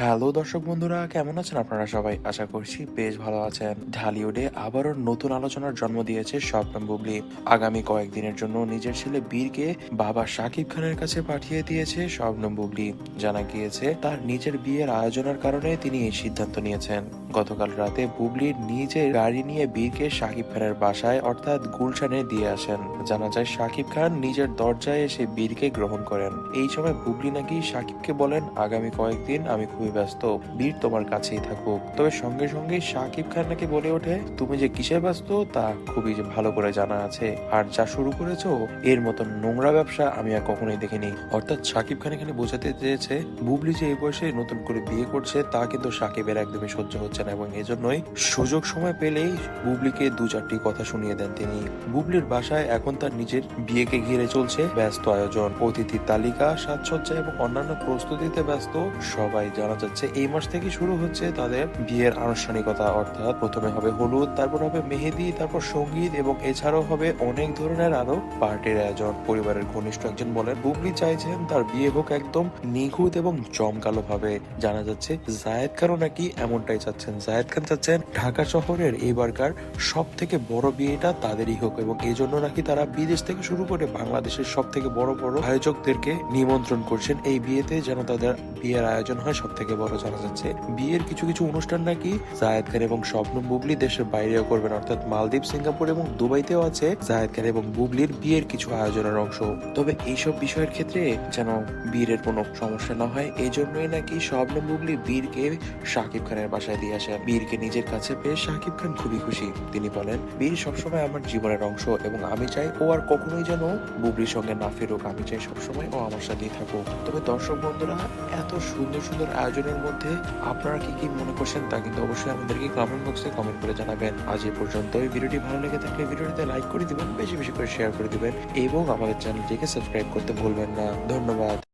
Hello দর্শক বন্ধুরা, কেমন আছেন আপনারা সবাই? আশা করছি বেশ ভালো আছেন। ঢালিউডে আবারও নতুন আলোচনার জন্ম দিয়েছে স্বপ্ন বুবলি। আগামী কয়েকদিনের জন্য নিজের ছেলে বীরকে বাবা শাকিব খানের কাছে পাঠিয়ে দিয়েছে স্বপ্ন বুবলি। জানা গিয়েছে, তার নিজের বিয়ের আয়োজনের কারণে তিনি এই সিদ্ধান্ত নিয়েছেন। গতকাল রাতে বুবলির নিজের গাড়ি নিয়ে বীরকে শাকিব খানের বাসায়, অর্থাৎ গুলশানে দিয়ে আসেন। জানা যায় শাকিব খান নিজের দরজায় এসে বীরকে গ্রহণ করেন। এই সময় বুবলি নাকি শাকিবকে বলেন, আগামী কয়েকদিন আমি খুবই ব্যস্ত, বীর তোমার কাছেই থাকুক। তবে সঙ্গে সঙ্গে শাকিব খান নাকি বলে ওঠে, তুমি যে কিসে ব্যস্ত, তা খুবই ভালো করে জানা আছে। আর যা শুরু করেছ, এর মতো নোংরা ব্যবসা আমি আর কখনোই দেখিনি। অর্থাৎ শাকিব খান এখানে বোঝাতে চেয়েছে, বুবলি যে এই বয়সে নতুন করে বিয়ে করছে, তা কিন্তু শাকিবের একদমই সহ্য হচ্ছে না এবং এজন্যই সুযোগ সময় পেলেই বুবলিকে দু চারটি কথা শুনিয়ে দেন তিনি। বুবলির বাসায় এখন তার নিজের বিয়েকে ঘিরে চলছে ব্যস্ত আয়োজন। অতিথির তালিকা, সাজসজ্জা এবং অন্যান্য প্রস্তুতিতে ব্যস্ত সবাই জানা যাচ্ছে এই মাস থেকে শুরু হচ্ছে তাদের বিয়ের আনুষ্ঠানিকতা। অর্থাৎ প্রথমে হবে হলুদ, তারপর হবে মেহেদি, তারপর সংগীত এবং এছাড়াও হবে অনেক ধরনের আরও পার্টির আয়োজন। পরিবারের ঘনিষ্ঠ একজন বলেন, বুবলি চাইছেন তার বিয়ে হোক একদম নিখুঁত এবং জমকালো ভাবে। জানা যাচ্ছে, জায়েদ খানও নাকি এমনটাই চাচ্ছেন জায়েদ খান চাচ্ছেন ঢাকা শহরের এবারকার সব থেকে বড় বিয়েটা তাদেরই হোক এবং এই জন্য নাকি তারা বিদেশ থেকে শুরু করে বাংলাদেশের সব থেকে বড় বড় আয়োজকদেরকে নিমন্ত্রণ করছেন। এই বিয়েতে যেন তাদের বিয়ের আয়োজন হয় সব থেকে বড় জানা যাচ্ছে। বিয়ের কিছু কিছু অনুষ্ঠান নাকি জায়েদ খান এবং স্বপ্ন বুবলি দেশের বাইরেও করবেন, অর্থাৎ মালদ্বীপ, সিঙ্গাপুর এবং দুবাইতেও আছে জায়েদ খান এবং বুবলির বিয়ের কিছু আয়োজনের অংশ। তবে এইসব বিষয়ের ক্ষেত্রে যেন বীরের কোনো সমস্যা না হয় এই জন্যই নাকি স্বপ্ন বুবলি বীরকে শাকিব খানের বাসায় দিয়ে আসেন বীরকে নিজের কাছে পেয়ে শাকিব খান খুবই খুশি। তিনি বলেন বীর সবসময় আমার জীবনের অংশ এবং আমি চাই ও আর কখনোই যেন বুবলির সঙ্গে না ফেরুক। আমি চাই সবসময় ও আমার সাথেই থাকুক। তবে দর্শক বন্ধুরা, এত সুন্দর সুন্দর আয়োজনের মধ্যে আপনারা কি কি মনে করছেন তা কিন্তু অবশ্যই আমাদেরকে কমেন্ট বক্সে কমেন্ট করে জানাবেন। আজ এই পর্যন্ত এই ভিডিওটি ভালো লেগে থাকলে ভিডিওটিতে লাইক করে দিবেন, বেশি বেশি করে শেয়ার করে দিবেন এবং আমাদের চ্যানেলটিকে সাবস্ক্রাইব করতে ভুলবেন না। ধন্যবাদ।